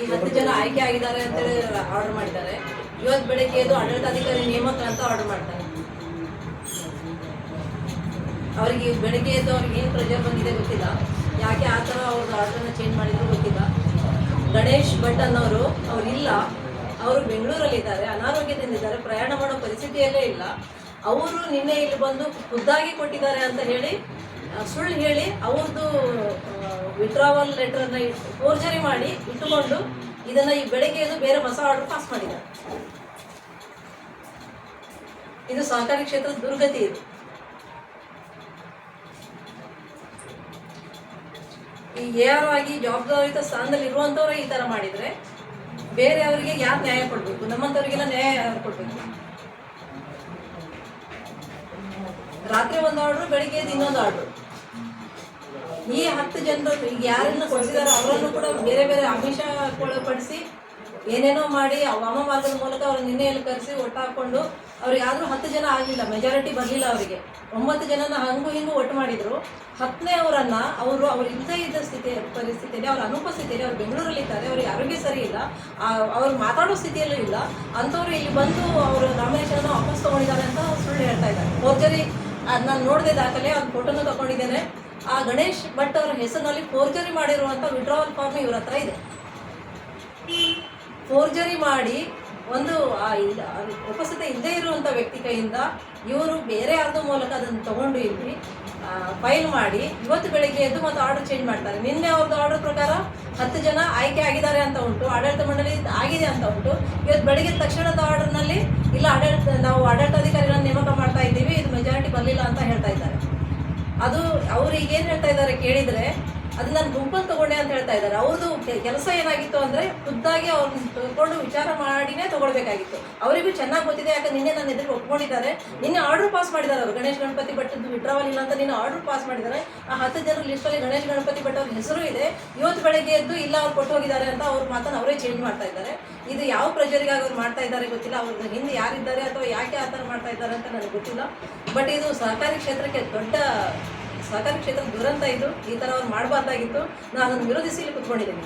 ಈ ಹತ್ತು ಜನ ಆಯ್ಕೆ ಆಗಿದ್ದಾರೆ ಅಂತೇಳಿ ಆರ್ಡರ್ ಮಾಡಿದ್ದಾರೆ. ಇವತ್ತು ಬೆಳಗ್ಗೆ ಎದ್ದು ಆಡಳಿತಾಧಿಕಾರಿ ನೇಮಕ ಅಂತ ಆರ್ಡರ್ ಮಾಡ್ತಾರೆ. ಅವರಿಗೆ ಬೆಳಗ್ಗೆ ಎದ್ದು ಅವ್ರಿಗೆ ಏನು ಪ್ರೆಜರ್ ಬಂದಿದೆ ಗೊತ್ತಿಲ್ಲ. ಯಾಕೆ ಆ ಥರ ಅವ್ರದ್ದು ಆರ್ಡರ್ನ ಚೇಂಜ್ ಮಾಡಿದ್ರು ಗೊತ್ತಿಲ್ಲ. ಗಣೇಶ್ ಭಟ್ ಅನ್ನೋರು ಅವ್ರು ಇಲ್ಲ. ಅವರು ಬೆಂಗಳೂರಲ್ಲಿದ್ದಾರೆ ಅನಾರೋಗ್ಯದಿಂದಿದ್ದಾರೆ ಪ್ರಯಾಣ ಮಾಡೋ ಪರಿಸ್ಥಿತಿಯಲ್ಲೇ ಇಲ್ಲ. ಅವರು ನಿನ್ನೆ ಇಲ್ಲಿ ಬಂದು ಖುದ್ದಾಗಿ ಕೊಟ್ಟಿದ್ದಾರೆ ಅಂತ ಹೇಳಿ ಸುಳ್ಳು ಹೇಳಿ ಅವ್ರದ್ದು ವಿಡ್ರಾವಲ್ ಅನ್ನ ಫೋರ್ಜರಿ ಮಾಡಿ ಇಟ್ಟುಕೊಂಡು ಇದನ್ನ ಈ ಬೆಳಗ್ಗೆ ಎದ್ದು ಬೇರೆ ಹೊಸ ಆರ್ಡರ್ ಪಾಸ್ ಮಾಡಿದ್ದಾರೆ. ಇದು ಸಹಕಾರಿ ಕ್ಷೇತ್ರದ ದುರ್ಗತಿ ಇದು. ಈ ಎ ಆರ್ ಆಗಿ ಜವಾಬ್ದಾರಿಯುತ ಸ್ಥಾನದಲ್ಲಿ ಇರುವಂತವ್ರೆ ಈ ತರ ಮಾಡಿದ್ರೆ ಬೇರೆಯವರಿಗೆ ಯಾರು ನ್ಯಾಯ ಕೊಡ್ಬೇಕು? ನಮ್ಮಂತವರಿಗೆಲ್ಲ ನ್ಯಾಯ ಯಾರು ಕೊಡ್ಬೇಕು? ರಾತ್ರಿ ಒಂದು ಆರ್ಡ್ರು ಬೆಳಿಗ್ಗೆ ಇನ್ನೊಂದು ಆರ್ಡ್ರು ಈ ಹತ್ತು ಜನರು ಈಗ ಯಾರನ್ನು ಕೊಡಿಸಿದಾರೆ ಅವರನ್ನು ಕೂಡ ಬೇರೆ ಬೇರೆ ಆಮಿಷ ಒಳಪಡಿಸಿ ಏನೇನೋ ಮಾಡಿ ವಾಮ ಮಾರ್ಗದ ಮೂಲಕ ಅವ್ರ ನಿನ್ನೆಯಲ್ಲಿ ಕರೆಸಿ ಒಟ್ಟು ಹಾಕೊಂಡು ಅವ್ರಿಗೆ ಆದ್ರೂ ಹತ್ತು ಜನ ಆಗಲಿಲ್ಲ ಮೆಜಾರಿಟಿ ಬರಲಿಲ್ಲ ಅವರಿಗೆ. ಒಂಬತ್ತು ಜನನ ಹಂಗು ಹಿಂಗು ಒಟ್ಟು ಮಾಡಿದ್ರು. ಹತ್ತನೇ ಅವರನ್ನ ಅವರು ಅವ್ರು ಇಲ್ಲದೇ ಇದ್ದ ಸ್ಥಿತಿ, ಪರಿಸ್ಥಿತಿಯಲ್ಲಿ ಅವ್ರ ಅನುಪಸ್ಥಿತಿಯಲ್ಲಿ ಅವ್ರು ಬೆಂಗಳೂರಲ್ಲಿ ಇದ್ದಾರೆ, ಅವ್ರಿಗೆ ಆರೋಗ್ಯ ಸರಿ ಇಲ್ಲ ಅವ್ರು ಮಾತಾಡೋ ಸ್ಥಿತಿಯಲ್ಲೂ ಇಲ್ಲ. ಅಂಥವ್ರು ಇಲ್ಲಿ ಬಂದು ಅವರು ನಾಮಿನೇಷನ್ ವಾಪಸ್ ತಗೊಂಡಿದ್ದಾರೆ ಅಂತ ಸುಳ್ಳು ಹೇಳ್ತಾ ಇದ್ದಾರೆ. ಫೋರ್ಜರಿ ನಾನು ನೋಡಿದೆ ದಾಖಲೆ ಅವ್ರ ಫೋಟೋನು ತಗೊಂಡಿದ್ದೇನೆ. ಆ ಗಣೇಶ್ ಭಟ್ ಅವರ ಹೆಸರಿನಲ್ಲಿ ಫೋರ್ಜರಿ ಮಾಡಿರುವಂಥ ವಿಡ್ರಾವಲ್ ಫಾರ್ಮ್ ಇವ್ರ ಹತ್ರ ಇದೆ. ಫೋರ್ಜರಿ ಮಾಡಿ ಒಂದು, ಆ ಇಲ್ಲ ಉಪಸ್ಥಿತಿ ಇಲ್ಲದೆ ಇರುವಂಥ ವ್ಯಕ್ತಿ ಕೈಯಿಂದ ಇವರು ಬೇರೆ ಯಾರ್ದೋ ಮೂಲಕ ಅದನ್ನು ತಗೊಂಡು ಇಲ್ಲಿ ಫೈಲ್ ಮಾಡಿ ಇವತ್ತು ಬೆಳಿಗ್ಗೆ ಎದ್ದು ಮತ್ತು ಆರ್ಡರ್ ಚೇಂಜ್ ಮಾಡ್ತಾರೆ. ನಿನ್ನೆ ಅವ್ರದ್ದು ಆರ್ಡರ್ ಪ್ರಕಾರ ಹತ್ತು ಜನ ಆಯ್ಕೆ ಆಗಿದ್ದಾರೆ ಅಂತ ಉಂಟು, ಆಡಳಿತ ಮಂಡಳಿ ಆಗಿದೆ ಅಂತ ಉಂಟು. ಇವತ್ತು ಬೆಳಿಗ್ಗೆ ತಕ್ಷಣದ ಆರ್ಡರ್ನಲ್ಲಿ ಇಲ್ಲ, ಆಡಳಿತ, ನಾವು ಆಡಳಿತಾಧಿಕಾರಿಗಳನ್ನು ನೇಮಕ ಮಾಡ್ತಾ ಇದ್ದೀವಿ, ಇದು ಮೆಜಾರಿಟಿ ಬರಲಿಲ್ಲ ಅಂತ ಹೇಳ್ತಾ ಇದ್ದಾರೆ. ಅದು ಅವ್ರು ಈಗ ಏನು ಹೇಳ್ತಾ ಇದ್ದಾರೆ ಕೇಳಿದರೆ ಅದು ನಾನು ಗುಂಪಲ್ಲಿ ತಗೊಂಡೆ ಅಂತ ಹೇಳ್ತಾ ಇದ್ದಾರೆ. ಅವ್ರದ್ದು ಕೆಲಸ ಏನಾಗಿತ್ತು ಅಂದರೆ ಖುದ್ದಾಗಿ ಅವ್ರನ್ನ ತಿಳ್ಕೊಂಡು ವಿಚಾರ ಮಾಡಿನೇ ತಗೊಳ್ಬೇಕಾಗಿತ್ತು. ಅವರಿಗೂ ಚೆನ್ನಾಗಿ ಗೊತ್ತಿದೆ, ಯಾಕಂದ್ರೆ ನಿನ್ನೆ ನನ್ನ ಎದುರು ಒಪ್ಕೊಂಡಿದ್ದಾರೆ. ನಿನ್ನೆ ಆರ್ಡರ್ ಪಾಸ್ ಮಾಡಿದ್ದಾರೆ ಅವರು. ಗಣೇಶ್ ಗಣಪತಿ ಭಟ್ಟದ್ದು ವಿಡ್ರಾವಲ್ ಇಲ್ಲ ಅಂತ ನಿನ್ನ ಆರ್ಡರ್ ಪಾಸ್ ಮಾಡಿದ್ದಾರೆ. ಆ ಹತ್ತು ಜನರ ಲಿಸ್ಟಲ್ಲಿ ಗಣೇಶ್ ಗಣಪತಿ ಭಟ್ ಅವ್ರ ಹೆಸರು ಇದೆ. ಇವತ್ತು ಬೆಳಗ್ಗೆ ಎದ್ದು ಇಲ್ಲ ಅವ್ರು ಕೊಟ್ಟು ಹೋಗಿದ್ದಾರೆ ಅಂತ ಅವ್ರ ಮಾತನ್ನು ಅವರೇ ಚೇಂಜ್ ಮಾಡ್ತಾ ಇದ್ದಾರೆ. ಇದು ಯಾವ ಪ್ರಜರಿಗಾಗಿ ಅವ್ರು ಮಾಡ್ತಾ ಇದ್ದಾರೆ ಗೊತ್ತಿಲ್ಲ. ಅವ್ರ ಹಿಂದೆ ಯಾರಿದ್ದಾರೆ ಅಥವಾ ಯಾಕೆ ಆ ಥರ ಮಾಡ್ತಾ ಇದ್ದಾರೆ ಅಂತ ನನಗೆ ಗೊತ್ತಿಲ್ಲ. ಬಟ್ ಇದು ಸಹಕಾರಿ ಕ್ಷೇತ್ರಕ್ಕೆ ದೊಡ್ಡ ಸಹಕಾರಿ ಕ್ಷೇತ್ರ ದುರಂತ ಇದು. ಈ ಥರ ಅವ್ರು ಮಾಡಬಾರ್ದಾಗಿತ್ತು. ನಾನು ಅದನ್ನು ವಿರೋಧಿಸಿ ಇಲ್ಲಿ ಕುತ್ಕೊಂಡಿದ್ದೀನಿ.